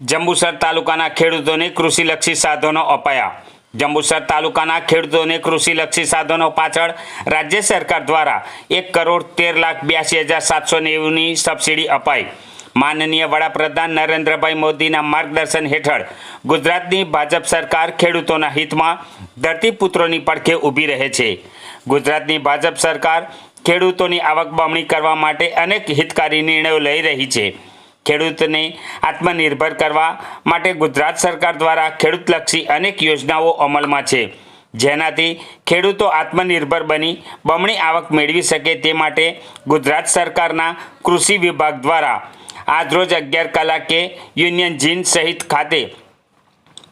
જંબુસર તાલુકાના ખેડૂતોને કૃષિલક્ષી સાધનો અપાયા. જંબુસર તાલુકાના ખેડૂતોને કૃષિલક્ષી સાધનો પાછળ રાજ્ય સરકાર દ્વારા એક કરોડ તેર લાખ બ્યાસી હજાર સાતસો નેવુંની સબસિડી અપાઈ. માનનીય વડાપ્રધાન નરેન્દ્રભાઈ મોદીના માર્ગદર્શન હેઠળ ગુજરાતની ભાજપ સરકાર ખેડૂતોના હિતમાં ધરતીપુત્રોની પડખે ઊભી રહે છે. ગુજરાતની ભાજપ સરકાર ખેડૂતોની આવક બમણી કરવા માટે અનેક હિતકારી નિર્ણયો લઈ રહી છે. ખેડૂતને આત્મનિર્ભર કરવા માટે ગુજરાત સરકાર દ્વારા ખેડૂતલક્ષી અનેક યોજનાઓ અમલમાં છે. જેનાથી ખેડૂતો આત્મનિર્ભર બની બમણી આવક મેળવી શકે તે માટે ગુજરાત સરકારના કૃષિ વિભાગ દ્વારા આજરોજ અગિયાર કલાકે યુનિયન જીન સહિત ખાતે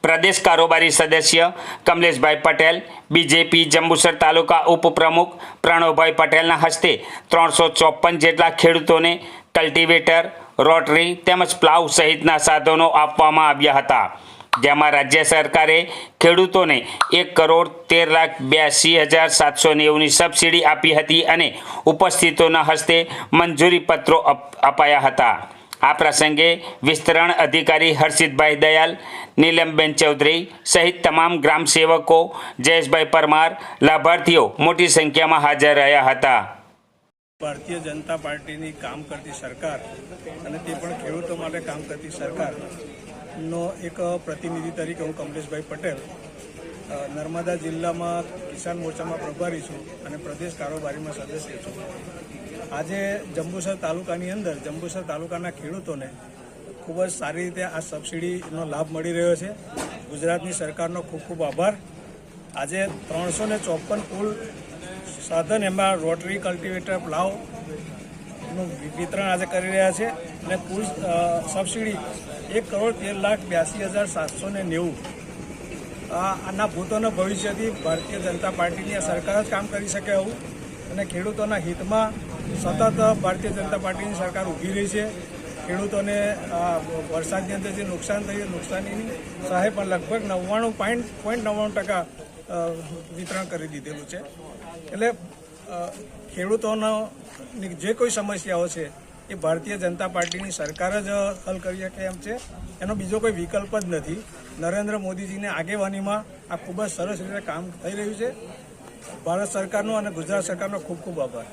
પ્રદેશ કારોબારી સદસ્ય કમલેશભાઈ પટેલ, બીજેપી જંબુસર તાલુકા ઉપપ્રમુખ પ્રણવભાઈ પટેલના હસ્તે ત્રણસો ચોપન જેટલા ખેડૂતોને કલ્ટિવેટર રોટરી તેમજ પ્લાવ સહિતના સાધનો આપવામાં આવ્યા હતા. જેમાં રાજ્ય સરકારે ખેડૂતોને એક કરોડ તેર લાખ બ્યાસી હજાર સાતસો નેવુંની સબસિડી આપી હતી અને ઉપસ્થિતોના હસ્તે મંજૂરી પત્રો અપ- અપાયા હતા. આ પ્રસંગે વિસ્તરણ અધિકારી હર્ષિતભાઈ દયાલ, નીલમબેન ચૌધરી સહિત તમામ ગ્રામ સેવકો જયેશભાઈ પરમાર, લાભાર્થીઓ મોટી સંખ્યામાં હાજર રહ્યા હતા. ભારતીય જનતા પાર્ટીની કામ કરતી સરકાર અને તે પણ ખેડૂતો માટે કામ કરતી સરકારનો એક પ્રતિનિધિ તરીકે હું કમલેશભાઈ પટેલ નર્મદા જિલ્લામાં કિસાન મોરચામાં પ્રભારી છું અને પ્રદેશ કારોબારીમાં સદસ્ય છું. આજે જંબુસર તાલુકાની અંદર, જંબુસર તાલુકાના ખેડૂતોને ખૂબ જ સારી રીતે આ સબસિડીનો લાભ મળી રહ્યો છે. ગુજરાતની સરકારનો ખૂબ ખૂબ આભાર. આજે ત્રણસો ને ચોપન કુલ સાધન એમાં રોટરી, કલ્ટિવેટર, પ્લાવનું વિતરણ આજે કરી રહ્યા છે અને કુલ સબસિડી એક કરોડ તેર લાખ બ્યાસી હજાર સાતસો ને નેવું. આના ભૂતોના ભવિષ્યથી ભારતીય જનતા પાર્ટીની આ સરકાર જ કામ કરી શકે એવું અને ખેડૂતોના હિતમાં સતત ભારતીય જનતા પાર્ટીની સરકાર ઊભી રહી છે. ખેડૂતોને વરસાદની અંદર જે નુકસાન થયું, નુકસાનીની સહાય પણ લગભગ નવ્વાણું પોઈન્ટ પોઈન્ટ નવ્વાણું ટકા વિતરણ કરી દીધેલું છે. એટલે ખેડૂતોનો જે કોઈ સમસ્યાઓ છે, એ ભારતીય જનતા પાર્ટીની સરકાર જ હલ કરી શકે એમ છે. એનો બીજો કોઈ વિકલ્પ જ નથી. નરેન્દ્ર મોદીજીની આગેવાનીમાં આ ખૂબ જ સરસ રીતે કામ થઈ રહ્યું છે. ભારત સરકારનો અને ગુજરાત સરકારનો ખૂબ ખૂબ આભાર.